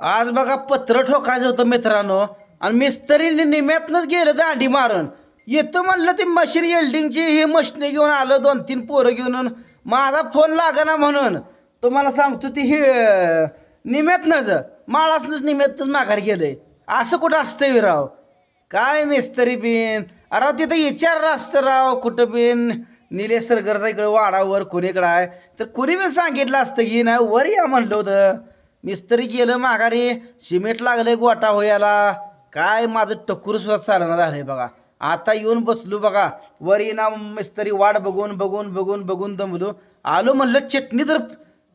आज बघा पत्र ठोकायचं होतं मित्रांनो. आणि मिस्त्री निम्यातनंच गेलं दांडी मारून. येतं म्हणलं ते मशीन येल्डिंगची ही मशीन घेऊन आलं दोन तीन पोरं घेऊन. माझा फोन लागना म्हणून. तुम्हाला सांगतो ती ही निम्यातनंच माळासनंच निम्यातनंच माघार गेलंय. असं कुठं असतंय विराव राव? काय मिस्त्री बिन? अरे तिथं विचार असतं राव कुठं बिन? निलेश सरगरचा इकडं वाडावर कुणीकडं आहे? तर कुणी बी सांगितलं असतं की नाही वर या म्हणलं होतं. मिस्त्री गेलं माघारी सिमेंट लागलंय गोटा होयाला. काय माझं टक्कर सुद्धा चालणार झालंय बघा. आता येऊन बसलो बघा. वर ना मिस्त्री वाट बघून बघून बघून बघून दमलो. आलो म्हणलं चटणी तर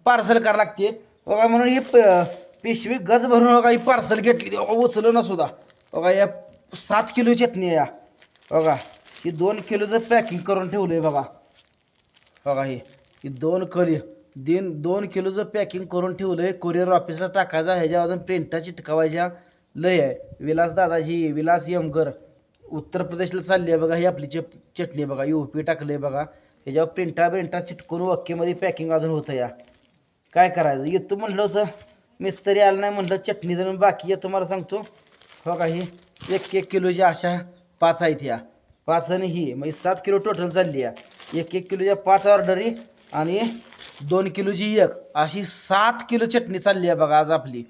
पार्सल करावं लागते. बघा म्हणून ही प- पिशवी गज भरून बघा ही पार्सल घेतली ती. बघा उचलं ना सुद्धा. बघा या सात किलो चटणी या. बघा ही दोन किलोचं पॅकिंग करून ठेवलं आहे बघा. बघा हे ही दोन कली. दिन दोन किलोचं पॅकिंग करून ठेवलं आहे कुरिअर ऑफिसला टाकायचा ह्याच्या अजून प्रिंटा चिटकावायच्या. लय आहे. विलास दादाजी विलास यमकर उत्तर प्रदेशला चालली आहे बघा ही आपली चप चटणी बघा. यू पी टाकलं आहे बघा. ह्याच्यावर प्रिंटा प्रिंटा चिटकून वक्केमध्ये पॅकिंग अजून होतं या. काय करायचं? येतो म्हणलं होतं. मिस्त्री आलं नाही म्हटलं चटणी जर बाकी आहे तुम्हाला सांगतो. हो का ही? एक एक किलोच्या अशा पाच आहेत या. पाच आणि ही. म्हणजे सात किलो टोटल चालली आहे एक एक किलोच्या पाच ऑर्डरी आणि दोन किलोची एक अशी सात किलो चटणी चालली आहे बघा आज आपली.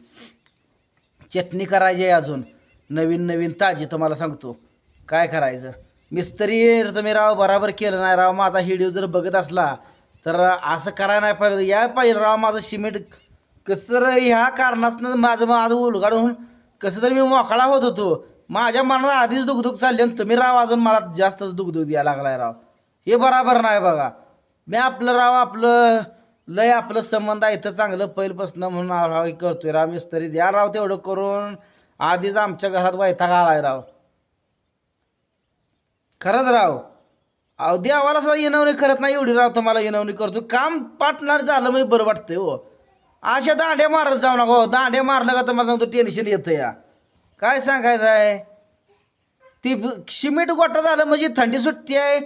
चटणी करायची आहे अजून. नवीन नवीन ताजी तुम्हाला सांगतो. काय करायचं? मिस्त्री तुम्ही राव बराबर केलं नाही. राव माझा व्हिडिओ जर बघत असला तर असं करा नाही पाहिजे या पाहिजे राव माझं सिमेंट. कसं तर ह्या कारणासनं माझं माझं उलगाडून कसं तरी मी मोकळा होत होतो. माझ्या मनात आधीच दुखदुख चालली आणि तुम्ही राव अजून मला जास्तच दुखदुख द्यायला लागलाय राव. हे बराबर नाही बघा. मी आपलं राव आपलं लय आपलं संबंध आहे तर चांगलं पहिलपासून म्हणून राव हे करतोय. राव मिस्त्री द्या राव तेवढं करून. आधीच आमच्या घरात वैताग आलाय राव. खरंच राव. अहो देवाला सुद्धा येणवणी करत नाही एवढी राव तुम्हाला येणवणी करतो काम पाटणार झालं म्हणजे बरं वाटतंय हो. अशा दांड्या मारत जाऊ नका हो. दांड्या मारलं का तुम्हाला सांगतो टेन्शन येतं या. काय सांगायचं आहे? ती सिमेंट गोटा झालं म्हणजे थंडी सुट्टी आहे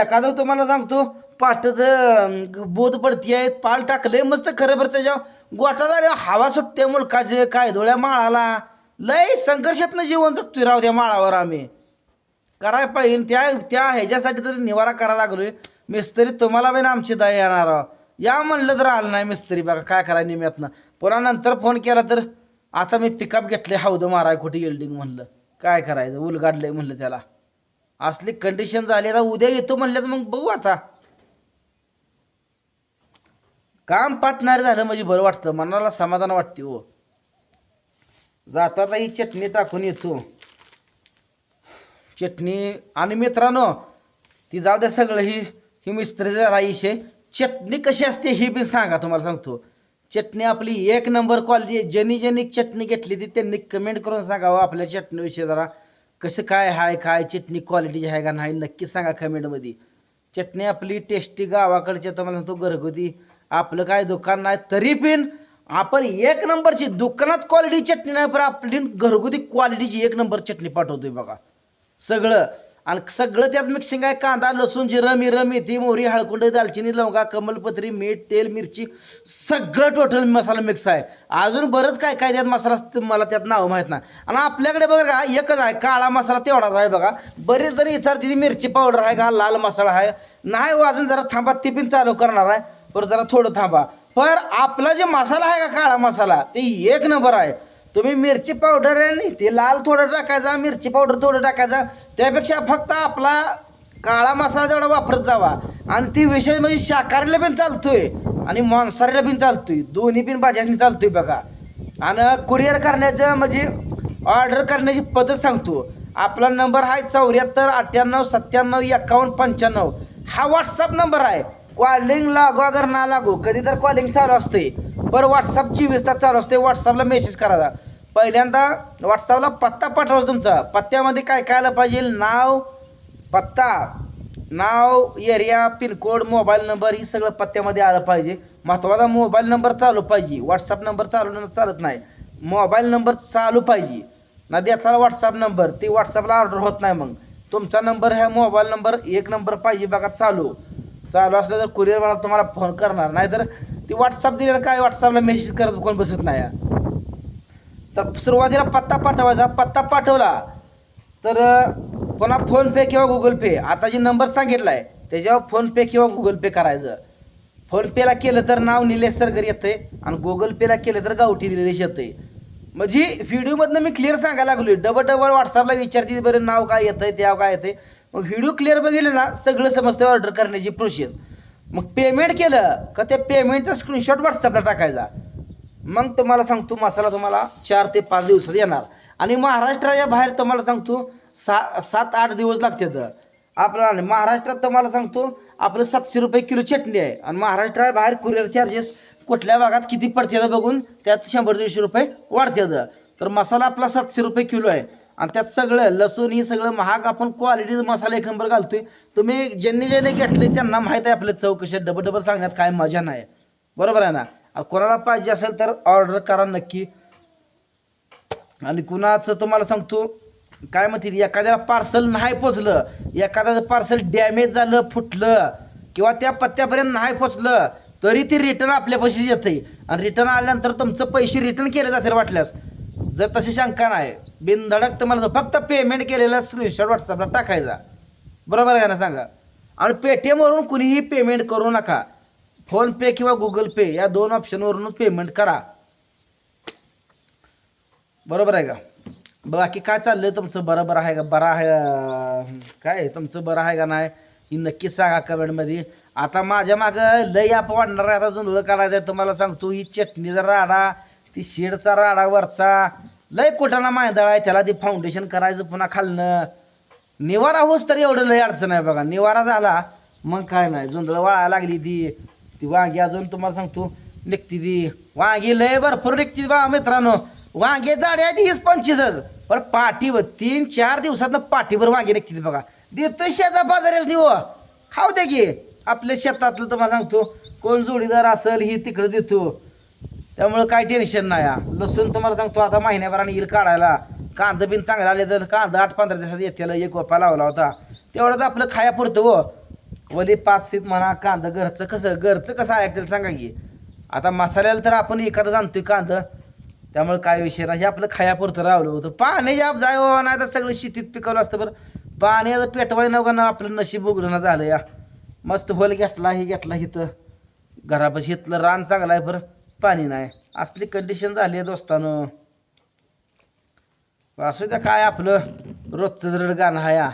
एखादं तुम्हाला सांगतो पाटचं बोध पडती आहे पाल टाकले मस्त खरं बरं त्याच्यावर. गोटा झाले हवा सुटते मुलकाचे काय धुळ्या माळाला. लय संघर्षातनं जीवन जगतोय राहू त्या माळावर आम्ही. कराय पाहिजे त्या त्या ह्याच्यासाठी तरी निवारा करायला लागलोय. मिस्त्री तुम्हाला बी ना आमची दया येणार. या म्हणलं तर आलं नाही मिस्त्री बघा काय करा निम्यातनं. पुन्हा नंतर फोन केला तर आता मी पिकअप घेतले हौद माराय कुठे येल्डिंग म्हणलं. काय करायचं उलगाडलंय म्हणलं त्याला. असली कंडिशन झाली आता उद्या येतो म्हणलं तर मग बघू आता. काम पाटणार झालं म्हणजे बरं वाटतं मनाला समाधान वाटते हो. जाता ही चटणी टाकून येतो. चटणी आणि मित्रांनो ती जाऊ द्या सगळं ही ही मिस्त्रीचा आहे चटणी कशी असते हे बी सांगा तुम्हाला सांगतो. चटणी आपली एक नंबर क्वालिटी ज्यांनी ज्यांनी चटणी घेतली ती त्यांनी कमेंट करून सांगावं आपल्या चटणीविषयी जरा. कसं काय हाय काय चटणी क्वालिटीची आहे का नाही नक्की सांगा कमेंटमध्ये चटणी आपली टेस्टी गावाकडच्या तुम्हाला सांगतो घरगुती आपलं काय दुकान नाही तरी पण आपण एक नंबरची दुकानात क्वालिटी चटणी नाही पण आपली घरगुती क्वालिटीची एक नंबर चटणी पाठवतोय बघा. सगळं. आणि सगळं त्यात मिक्सिंग आहे कांदा लसूण जिरं मिरं मेथी मोहरी हळकुंड दालचिनी लवंगा कमलपत्री मीठ तेल मिरची सगळं टोटल मसाला मिक्स आहे. अजून बरंच काय काय त्यात मसाला मला त्यात नाव माहीत नाही. आणि आपल्याकडे बघा का एकच आहे काळा मसाला तेवढाच आहे बघा. बरेच जरी विचारते ती मिरची पावडर आहे का लाल मसाला आहे. नाही हो अजून जरा थांबा ती पण चालू करणार आहे. बरं जरा थोडं थांबा. पर आपला जे मसाला आहे का काळा मसाला ते एक नंबर आहे. तुम्ही मिरची पावडर आहे नाही ते लाल थोडं टाकायचा मिरची पावडर थोडं टाकायचा. त्यापेक्षा फक्त आपला काळा मसाला जेवढा वापरत जावा. आणि ती विशेष म्हणजे शाकाहारीला पण चालतोय आणि मांसाहारीला पण चालतोय. दोन्ही पण भाज्यांनी चालतोय बघा. आणि कुरिअर करण्याचं म्हणजे ऑर्डर करण्याची पद्धत सांगतो. आपला नंबर आहे चौऱ्याहत्तर अठ्ठ्याण्णव सत्त्याण्णव एकावन्न पंच्याण्णव. हा व्हॉट्सअप नंबर आहे. कॉलिंग लागू अगर ना लागू कधी तर कॉलिंग चालू असते. बरं व्हॉट्सअपची विस्तार तास चालू असते. व्हॉट्सअपला मेसेज करायचा. पहिल्यांदा व्हॉट्सअपला पत्ता पाठवायचा तुमचा. पत्त्यामध्ये काय काय आलं पाहिजे? नाव पत्ता नाव area pin code mobile number ही सगळं पत्त्यामध्ये आलं पाहिजे. महत्त्वाचा मोबाईल नंबर चालू पाहिजे. व्हॉट्सअप नंबर चालू चालत नाही. मोबाईल नंबर चालू पाहिजे. ना द्याचा व्हॉट्सअप नंबर ते व्हॉट्सअपला ऑर्डर होत नाही मग. तुमचा नंबर ह्या मोबाईल नंबर एक नंबर पाहिजे बघा चालू. चालू असलं तर कुरिअरवाला तुम्हाला फोन करणार. नाही तर ती व्हॉट्सअप दिलेलं काय व्हॉट्सअपला मेसेज करत कोण बसत नाही. तर सुरुवातीला पत्ता पाठवायचा. पत्ता पाठवला तर पुन्हा फोनपे किंवा गुगल पे आता जे नंबर सांगितला आहे त्याच्यावर फोनपे किंवा गुगल पे करायचं. फोनपेला केलं तर नाव निलेश सरकर येतंय आणि गुगल पेला केलं तर गावठी निलेश येते म्हणजे व्हिडिओमधनं मी क्लिअर सांगायला लागलो डबल डबल व्हॉट्सअपला विचारते बरं नाव काय येतं त्याव काय येतंय. मग व्हिडिओ क्लिअर बघितलं ना सगळं समजतं ऑर्डर करण्याची प्रोसेस मग पेमेंट केलं का त्या पेमेंटचा स्क्रीनशॉट व्हॉट्सअपला टाकायचा. मग तुम्हाला सांगतो मसाला तुम्हाला चार ते पाच दिवसात येणार. आणि महाराष्ट्राच्या बाहेर तुम्हाला सांगतो सा सात आठ दिवस लागतात. आपला आणि महाराष्ट्रात तुम्हाला सांगतो आपलं सातशे रुपये किलो चटणी आहे. आणि महाराष्ट्राच्या बाहेर कुरिअर चार्जेस कुठल्या भागात किती पडतात बघून त्यात शंभर दीडशे रुपये वाढतात. तर मसाला आपला सातशे रुपये किलो आहे. आणि त्यात सगळं लसूण ही सगळं महाग आपण क्वालिटी मसाला एक नंबर घालतोय. तुम्ही ज्यांनी ज्यांनी घेतले त्यांना माहीत आहे आपलं चौकशी डबल डबल सांगण्यात काय मजा नाही. बरोबर आहे ना? कोणाला पाहिजे असेल तर ऑर्डर करा नक्की. आणि कुणाचं तुम्हाला सांगतो काय म्हणतील एखाद्याला पार्सल नाही पोचलं एखाद्याचं पार्सल डॅमेज झालं फुटलं किंवा त्या पत्त्यापर्यंत नाही पोचलं तरी ती रिटर्न आपल्यापाशी येते. आणि रिटर्न आल्यानंतर तुमचं पैसे रिटर्न केले जातील वाटल्यास. जर तशी शंका नाही बिनधडक तुम्हाला फक्त पेमेंट केलेला स्क्रीनशॉट व्हॉट्सअपला टाकायचा. बरोबर आहे ना सांगा? आणि पेटीएमवरून कुणीही पेमेंट करू नका. फोनपे किंवा गुगल पे या दोन ऑप्शनवरूनच पेमेंट करा. बरोबर आहे का? बाकी काय चाललंय तुमचं? बरोबर आहे का? बरं आहे काय तुमचं बरं आहे का नाही? ही नक्की सांगा कमेंटमध्ये आता माझ्या मागं लय आप वाढणार आहे. आता जुंधळ काढायचं आहे. तुम्हाला सांगतो ही चटणी जर राडा. ती शेडचा राडा वरचा. लय कुठाला मायदळ आहे त्याला ती फाउंडेशन करायचं पुन्हा खालणं निवारा होस तर एवढं लय अडचण आहे बघा. निवारा झाला मग काय नाही. जुंधळ वाळायला लागली ती. ती वांगी अजून तुम्हाला सांगतो निघती ती. वांगी लय भरपूर निघती बा मित्रांनो. वांगे जाडे आहे तीस पंचवीसच. पण पाठीवर तीन चार दिवसात पाठीभर वांगे निघते बघा. देतोय शेजा बाजारीच निव. खाऊ दे की. आपल्या शेतातलं तुम्हाला सांगतो कोण जोडीदार असेल ही तिकडं देतो. त्यामुळं काय टेन्शन नाही हा. लसूण तुम्हाला सांगतो आता महिन्याभराने येईल काढायला. कांदा बिन चांगला आले तर कांदा आठ पंधरा दिवसात येत्याला एक वपा लावला होता. तेवढंच आपलं खाया पुरतं हो. वली पाच सीत म्हणा कांदा घरचं कसं घरचं कसं ऐकतील सांगा की. आता मसाल्याला तर आपण एखादं जाणतोय कांदा. त्यामुळे काय विषय नाही. हे आपलं खायापुरतं रावलं होतं. पाणी जाप जाय हो नाही तर सगळं शेतीत पिकवलं असतं बरं. पाण्याचं पेटवाय नव्हतं ना आपलं नशीब उघडणं झालं या. मस्त होल घेतला हे घेतला इथं घरापाशी इथलं रान चांगलं आहे बरं. पाणी नाही. असली कंडिशन झाली आहे दोस्तानं. असू द्या काय आपलं रोजचं जर गाणं आहे या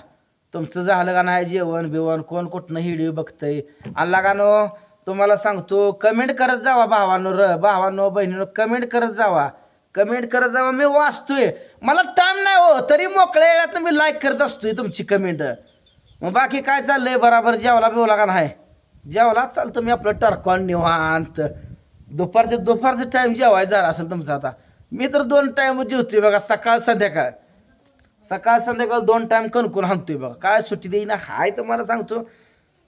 तुमचं झालं गाणं आहे जेवण बिवण कोण कुठनं हिडिओ बघतंय. आणि लगानो तुम्हाला सांगतो कमेंट करत जावा भावानो र भावानो बहिणीनो कमेंट करत जावा. कमेंट करत जावा मी वाचतोय. मला टाइम नाही हो तरी मोकळ्या वेळात मी लाईक करत असतोय तुमची कमेंट मग बाकी काय चाललंय? बराबर जेवला बिवला का नाही जेवला चालतं मी आपलं टरकॉन निवांत. दुपारचं दुपारचं टाईम जेवायचं झाला असेल तुमचं आता. मी तर दोन टाईम जेवतोय बघा सकाळ संध्याकाळ. सकाळ संध्याकाळ दोन टाइम कणकून हाणतोय बघा. काय सुट्टी देईना हाय तुम्हाला सांगतो.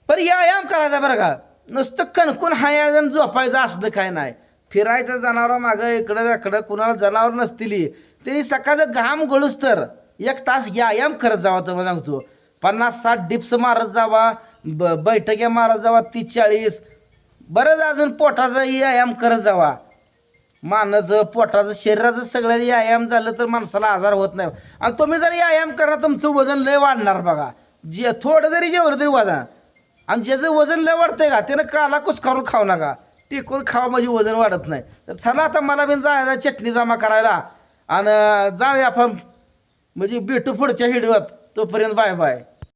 पण व्यायाम करायचा बरं का. नुसतं कणकून हाय झोपायचं असलं काय नाही. फिरायचं जनावर मागं इकडं इकडं कुणाला जनावर नसतील. तरी सकाळचं घाम गळूस तर एक तास व्यायाम करत जावा तुम्हाला सांगतो. पन्नास साठ डिप्स मारत जावा ब बैठक्या मारत जावा तीस चाळीस बरंच अजून पोटाचा व्यायाम करत जावा. मानाचं पोटाचं शरीराचं सगळं व्यायाम झालं तर माणसाला आजार होत नाही. आणि तुम्ही जर व्यायाम करा तुमचं वजन लय वाढणार बघा. जे थोडं जरी जेवलं तरी वजन. आणि ज्याचं वजन लय वाढतंय का त्यानं काला कुसकारून खाऊ नका. टिकून खावा म्हणजे वजन वाढत नाही. तर चला आता मला बिन जायला चटणी जमा करायला. आणि जाऊया आपण. म्हणजे भेटू पुढच्या हिडवत तोपर्यंत बाय बाय.